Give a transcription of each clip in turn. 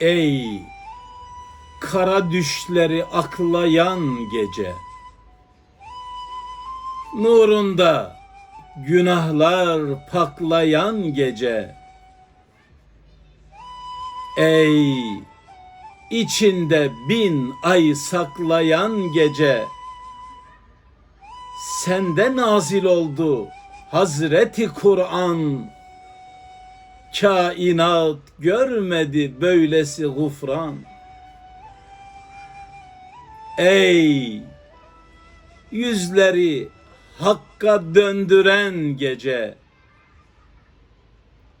Ey kara düşleri aklayan gece Nurunda günahlar paklayan gece Ey içinde bin ay saklayan gece Sende nazil oldu Hazreti Kur'an Kainat görmedi böylesi gufran. Ey yüzleri hakka döndüren gece.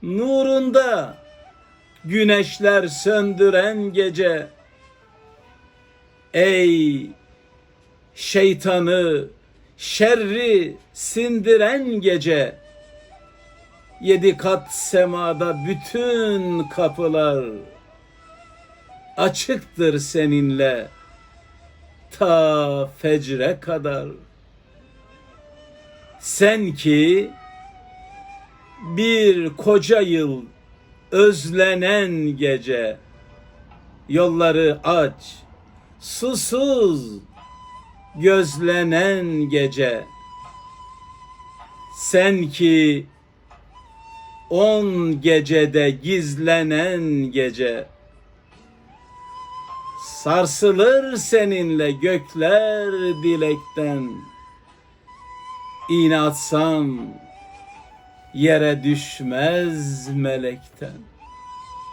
Nurunda güneşler söndüren gece. Ey şeytanı şerri sindiren gece. Yedi kat semada bütün kapılar açıktır seninle ta fecre kadar. Sen ki bir koca yıl özlenen gece yolları aç susuz gözlenen gece sen ki on gecede gizlenen gece. Sarsılır seninle gökler dilekten. İğne yere düşmez melekten